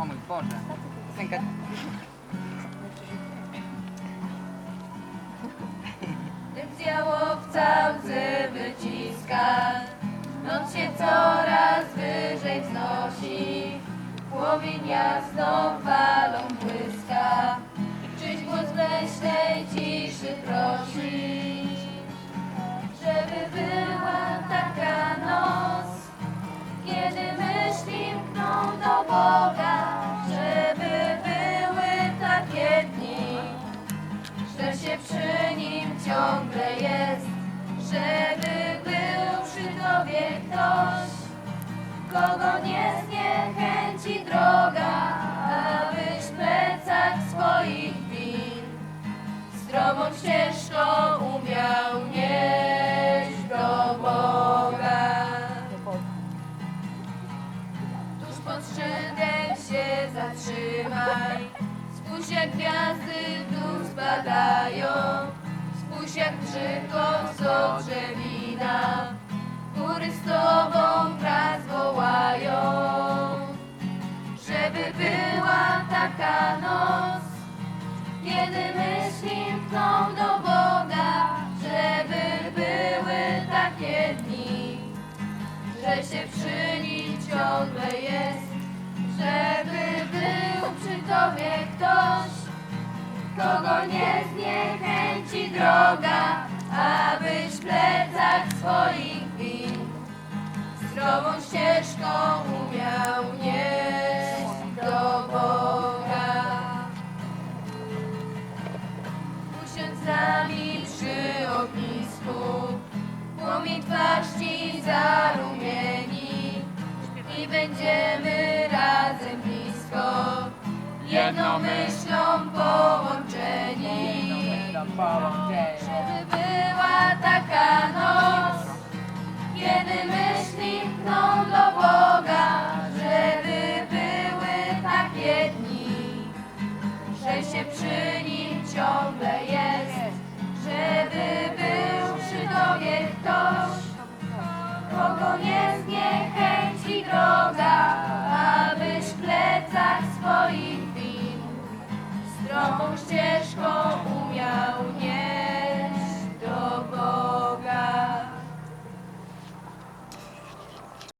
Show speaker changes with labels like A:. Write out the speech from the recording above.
A: O mój Boże. Piosenka...
B: Dym z jałowca łzy wyciska, noc się coraz wyżej wznosi. Płomień jasną stromą ścieżką umiał nieść do Boga. Tuż pod szczytem się zatrzymaj, spójrz jak gwiazdy w dół spadają, spójrz jak brzydko są drzewina, góry z tobą wraz wołają. Żeby była taka noc, kiedy myśli mkną do Boga, żeby były takie dni, że się przy nim ciągle jest, żeby był przy tobie ktoś, kogo nie zniechęci droga, abyś w plecach swoich win zdrową ścieżką spód, płomień twarz Ci zarumieni i będziemy razem blisko, jedną myślą połączeni. Żeby była taka noc, kiedy myśli do Boga, żeby były takie dni, że się przy